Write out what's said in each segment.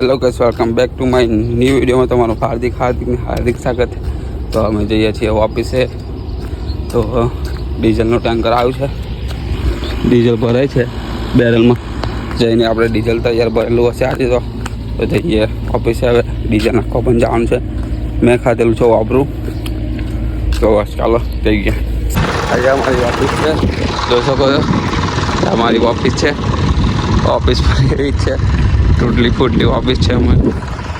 Hello guys welcome back to my new વિડીયોમાં તમારું હાર્દિક હાર્દિક હાર્દિક સ્વાગત તો અમે જઈએ છીએ ઓફિસે. તો ડીઝલનું ટેન્કર આવ્યું છે. ડીઝલ ભરાય છે બેરલમાં. જઈને આપણે ડીઝલ તૈયાર ભરેલું હશે આજે તો. તો જઈએ ઓફિસે હવે. ડીઝલ નાખવા પણ જવાનું છે. મેં ખાધેલું છે વાપરું. તો બસ, ચાલો, જઈએ. આજે અમારી ઓફિસ છે. જોઈ શકો છો અમારી ઓફિસ છે. ઓફિસ પણ એવી જ છે. તૂટલી ફૂટલી ઓફિસ છે અમે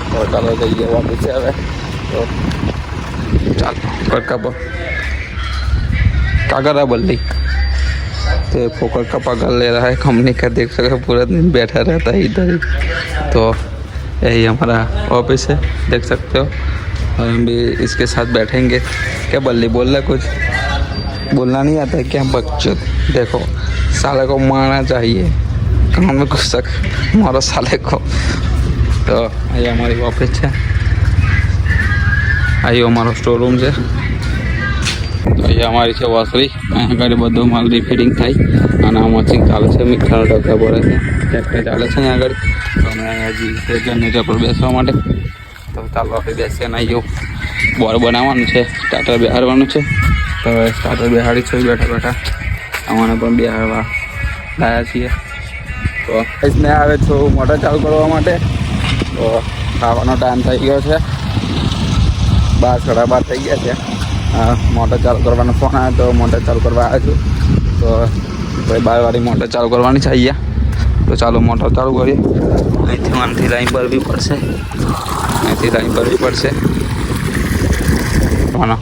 તો ચાલો જઈએ ઓફિસ છે હવે તો ચાલો કટકા પર कागरा बल्ली तो ये फोकट का पकड़ ले रहा है कंपनी का देख सकते हो पूरा दिन बैठा रहता है इधर ही तो यही हमारा ऑफिस है देख सकते हो और हम भी इसके साथ बैठेंगे क्या बल्ली बोल रहा है कुछ बोलना नहीं आता है क्या बच्चों देखो साले को मारना चाहिए અમે ગુસ્સક મારો સાલેકો તો અહીંયા અમારી ઓફિસ છે. અહીં અમારો સ્ટોરરૂમ છે. અહીંયા અમારી છે વાસરી અહીંયા આગળ બધો માલ રિફિટિંગ થાય. અને આ મશીન ચાલે છે, મીઠાનો ડબ્બા ભરે છે. ટ્રેક્ટર ચાલે છે અહીંયા આગળ. તો અમે હજી જનરેટર પર બેસવા માટે. તો ચાલો આપણે બેસીએ અને અહીંયા બોર બનાવવાનું છે સ્ટાર્ટર બેહારવાનું છે. તો સ્ટાર્ટર બેહાડી છે, બેઠા બેઠા. અમારે પણ બેહારવા લાયા છીએ. તો મેં આવે છું મોટર ચાલુ કરવા માટે. તો ખાવાનો ટાઈમ થઈ ગયો છે. બાર સાડા બાર થઈ ગયા છે. મોટર ચાલુ કરવાનો ફોન આવ્યો તો મોટર ચાલુ કરવા આવ્યો છું. તો ભાઈ બારવાળી મોટર ચાલુ કરવાની છે અહીંયા. તો ચાલો મોટર ચાલુ કરીએ. અહીંથી આમથી લાઈન ભરવી પડશે. અહીંથી લાઈન ભરવી પડશે. પણ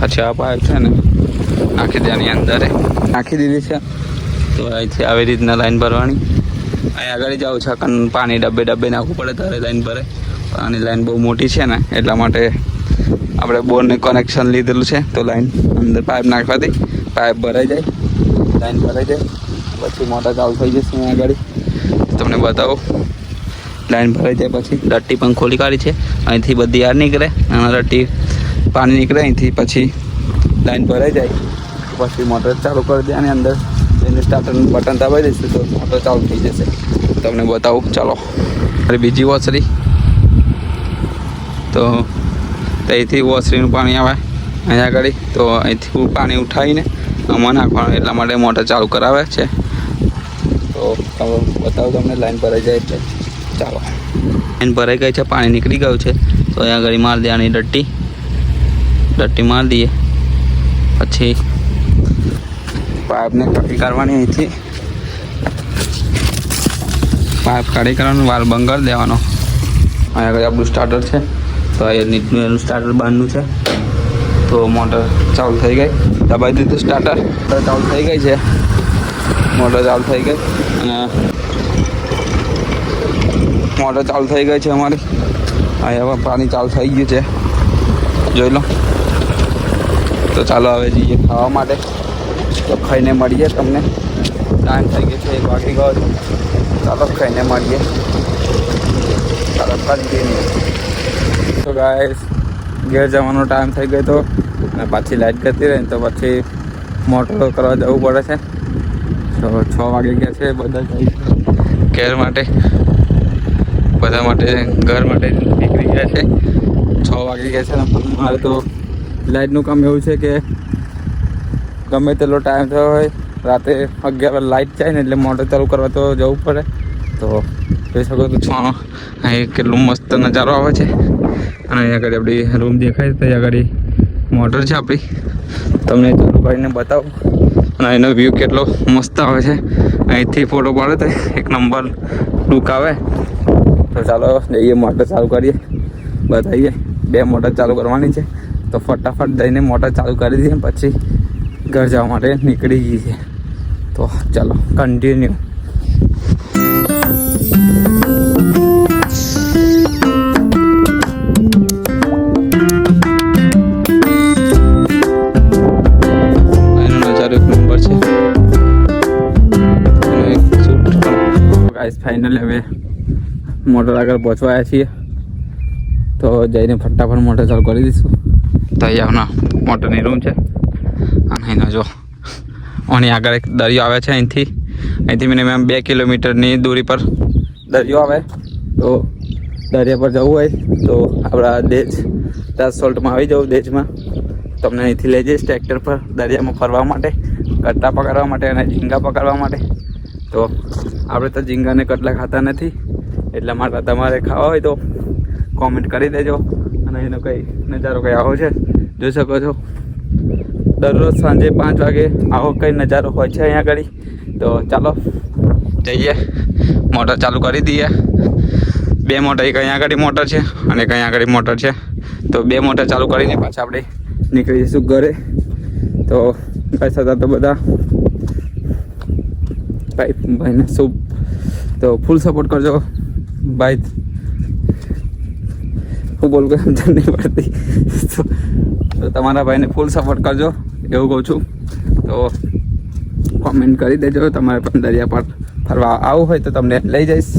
પછી આ પાઇપ છે ને, નાખી દેવાની અંદર. નાખી દીધી છે. તો અહીંથી આવી રીતના લાઈન ભરવાની. અહીં આગળ જાઉં છે. કારણ પાણી ડબ્બે ડબ્બે નાખવું પડે ત્યારે લાઈન ભરે આની લાઈન બહુ મોટી છે ને, એટલા માટે આપણે બોરને કનેક્શન લીધેલું છે. તો લાઈન અંદર પાઇપ નાખવાથી પાઇપ ભરાઈ જાય. લાઈન ભરાઈ જાય. પછી મોટર ચાલુ થઈ જશે અહીંયા આગળ. તમને બતાવો. લાઈન ભરાઈ જાય પછી રટ્ટી પણ ખોલી કાઢી છે. અહીંથી બધી યાર નીકળે અને રટ્ટી પાણી નીકળે. અહીંથી પછી લાઈન ભરાઈ જાય. પછી મોટર ચાલુ કરી અને અંદર. એને સ્ટાર્ટરનું બટન દબાવી દઈશું તો મોટર ચાલુ થઈ જશે. તમને બતાવું. ચાલો. અરે બીજી વોસરી તો અહીંથી વોસરીનું પાણી આવે. અહીંયા આગળ. તો અહીંથી પાણી ઉઠાવીને આમાં નાખવાનું. એટલા માટે મોટર ચાલુ કરાવે છે. તો બતાવું તમને લાઈન ભરાઈ જાય છે ચાલો. લાઈન ભરાઈ ગઈ છે, પાણી નીકળી ગયું છે. તો અહીંયા આગળ મારી દેવાની ડટ્ટી. ડટ્ટી મારી દઈએ. પછી પાઇપને કાઢી કાઢવાની અહીંથી. પાઇપ કાઢી કરવાનો વાલ બંધ કરી દેવાનો. અહીંયા આગળ આપણું સ્ટાર્ટર છે. તો એ નીટનું એનું સ્ટાર્ટર બહારનું છે. તો મોટર ચાલુ થઈ ગઈ. દબાઈ દીધું સ્ટાર્ટર ચાલુ થઈ ગઈ છે. મોટર ચાલુ થઈ ગઈ. અને મોટર ચાલુ થઈ ગઈ છે અમારી. અહીંયા પાણી ચાલુ થઈ ગયું છે. જોઈ લો. તો ચાલો હવે જઈએ ખાવા માટે. તો ખાઈને મળીએ તમને. ટાઈમ થઈ ગયો છે એક વાગી ગયો ચાલો ખાઈને મળીએ. ચાલો કન્ટિન્યુ તો ગાય ઘેર જવાનો ટાઈમ થઈ ગયો તો અને પાછી લાઇટ કરતી રહી તો પછી મોટર કરવા જવું પડે છે. તો છ વાગે ગયા છે બધા ઘેર માટે, બધા માટે, ઘર માટે નીકળી ગયા છે. છ વાગે ગયા છે. મારે તો લાઇટનું કામ એવું છે કે ગમે તેટલો ટાઈમ થયો હોય, રાતે અગિયાર લાઇટ જાય ને એટલે મોટર ચાલુ કરવા તો જવું પડે. તો જોઈ શકો તો છ, અહીં કેટલું મસ્ત નજારો આવે છે. અને અહીંયા આગળ આપણી રૂમ દેખાય ત્યાં આગળ મોટર છે આપણી. તમને ચાલુ કરીને બતાવું. અને એનો વ્યૂ કેટલો મસ્ત આવે છે. અહીંથી ફોટો પાડે તો એક નંબર લુક આવે. તો ચાલો જઈએ, મોટર ચાલુ કરીએ. બતાવીએ, બે મોટર ચાલુ કરવાની છે. તો ફટાફટ જઈને મોટર ચાલુ કરી દઈએ, પછી ઘર જવા માટે નીકળી ગઈ છે. તો ચાલો કન્ટિન્યુ ફાઇનલ હવે મોટર આગળ પહોંચવાયા છીએ. તો જઈને ફટાફટ મોટર ચાલુ કરી દઈશું. તો અહીંયાના મોટરની રૂમ છે. અને એનો જો અહીં આગળ એક દરિયો આવે છે અહીંથી. અહીંથી મિનિમમ બે કિલોમીટરની દૂરી પર દરિયો આવે. તો દરિયા પર જવું હોય તો આપણા દેજ સોલ્ટમાં આવી જવું દેજમાં. તમને અહીંથી લઈ જઈશ ટ્રેક્ટર પર દરિયામાં ફરવા માટે, કટ્ટા પકડવા માટે અને ઝીંગા પકડવા માટે. તો આપણે તો ઝીંગાને કટલા ખાતા નથી, એટલા માટે તમારે ખાવા હોય તો કોમેન્ટ કરી દેજો. અને એનો કંઈ નજારો કંઈ આવો છે, જોઈ શકો છો. દરરોજ સાંજે પાંચ વાગે આવો કંઈ નજારો હોય છે અહીંયા આગળ. તો ચાલો, જઈએ. મોટર ચાલુ કરી દઈએ. બે મોટર, એક અહીંયા આગળ મોટર છે અને એક આગળ મોટર છે. તો બે મોટર ચાલુ કરીને પાછા આપણે નીકળી જઈશું ઘરે. તો ભાઈ હતા તો બધા ભાઈ, ભાઈને શું તો ફૂલ સપોર્ટ કરજો, ભાઈ. હું બોલું કે સમજણ નહીં પડતી. તો તો તમારા ભાઈને ફૂલ સપોર્ટ કરજો, એવું કહું છું. તો કોમેન્ટ કરી દેજો, તમારે પણ દરિયા પર ફરવા આવવું હોય તો તમને લઈ જઈશ.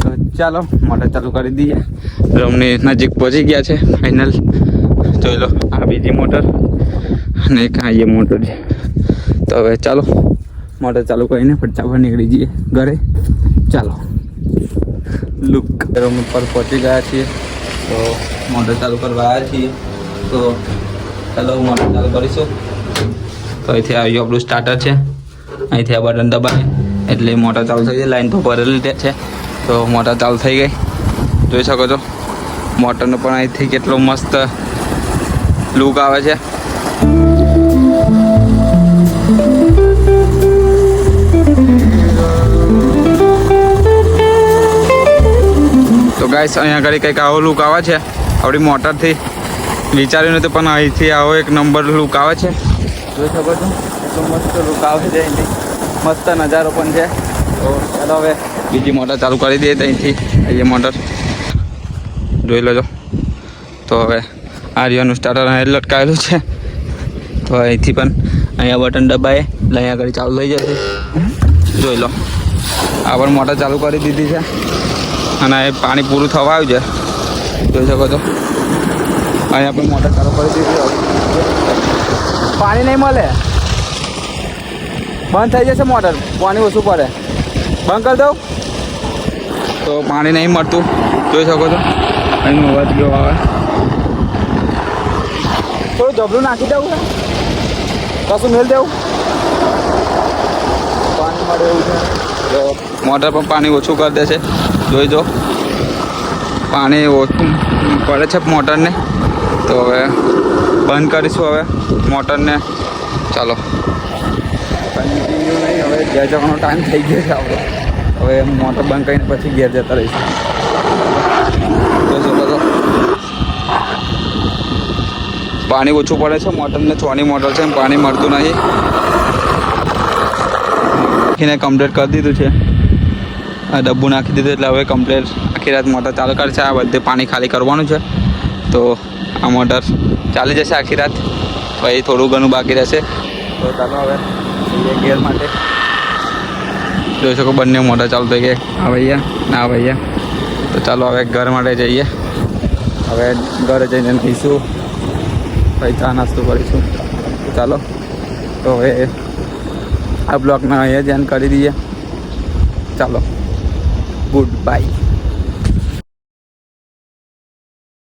તો ચાલો, મોટર ચાલુ કરી દઈએ. રમની નજીક પહોંચી ગયા છે ફાઇનલ જોઈ લો, આ બીજી મોટર અને એક આ એ મોટર છે. તો હવે ચાલો, મોટર ચાલુ કરીને ફટાફટ નીકળી જઈએ ઘરે. ચાલો. લુક ઉપર પહોંચી ગયા છીએ. તો મોટર ચાલુ કરવા આવ્યા છીએ. તો ચાલો મોટર ચાલુ કરીશું તો અહીંથી આવ્યું આપણું સ્ટાર્ટર છે. અહીંથી આ બટન દબાવીએ એટલે મોટર ચાલુ થઈ જાય. લાઈન તો ભરેલી છે. તો મોટર ચાલુ થઈ ગઈ. જોઈ શકો છો. મોટરનો પણ અહીંથી કેટલો મસ્ત લુક આવે છે. તો ગાઈસ અહીંયા ઘડી કંઈક આવો લુક આવે છે. આપણી મોટરથી વિચાર્યું નથી પણ અહીંથી આવો એક નંબર લુક આવે છે. જોઈ શકો છો? એટલું મસ્ત લુક આવે છે અહીંથી. મસ્ત નજારો પણ છે. તો ચાલો હવે બીજી મોટર ચાલુ કરી દઈએ અહીંથી. અહીંયા મોટર જોઈ લેજો. તો હવે આર્યનું સ્ટાર્ટર અહીં લટકાયેલું છે. તો અહીંથી પણ અહીંયા બટન દબાએ એટલે અહીંયા આગળ ચાલુ થઈ જશે. જોઈ લો. આ પણ મોટર ચાલુ કરી દીધી છે. અને એ પાણી પૂરું થવા આવ્યું છે. જોઈ શકો છો? અહીંયા પણ મોટર ચાલુ કરી દીધી પાણી નહીં મળે? બંધ થઈ જશે મોટર. પાણી ઓછું પડે. બંધ કરી દઉં? તો પાણી નહીં મળતું. જોઈ શકો છો. અહીંનો અવાજ ગયો આવે? થોડું જબલું નાખી દેવું છે. કશું મેળ દેવું? પાણી મળે એવું છે. તો મોટર પણ પાણી ઓછું કરી દેશે જોઈ જો. પાણી ઓછું પડે છે મોટરને. તો હવે બંધ કરીશું હવે મોટરને. ચાલો. કન્ટિન્યુ નહીં હવે ઘેર જવાનો ટાઈમ થઈ ગયો છે આપણો. હવે મોટર બંધ કરીને પછી ઘેર જતા રહીશું. શકો પાણી ઓછું પડે છે મોટરને ચોની મોટર છે પાણી મળતું નહીં નાખીને કમ્પ્લીટ કરી દીધું છે. આ ડબ્બુ નાખી દીધું એટલે હવે કમ્પ્લીટ આખી રાત મોટર ચાલુ કરશે આ બધે પાણી ખાલી કરવાનું છે. તો આ મોટર ચાલી જશે આખી રાત. પછી થોડું ઘણું બાકી રહેશે. તો ચાલો હવે ગેર માટે. જોઈ શકો બંને મોટર ચાલુ થઈ ગયા. આ ભૈયા ના ભૈયા તો ચાલો હવે ઘર માટે જઈએ. હવે ઘરે જઈને લઈશું પછી ચા નાસ્તો કરીશું. તો ચાલો. તો હવે આ બ્લોગમાં અહીંયા ધ્યાન કરી દઈએ. ચાલો. Good bye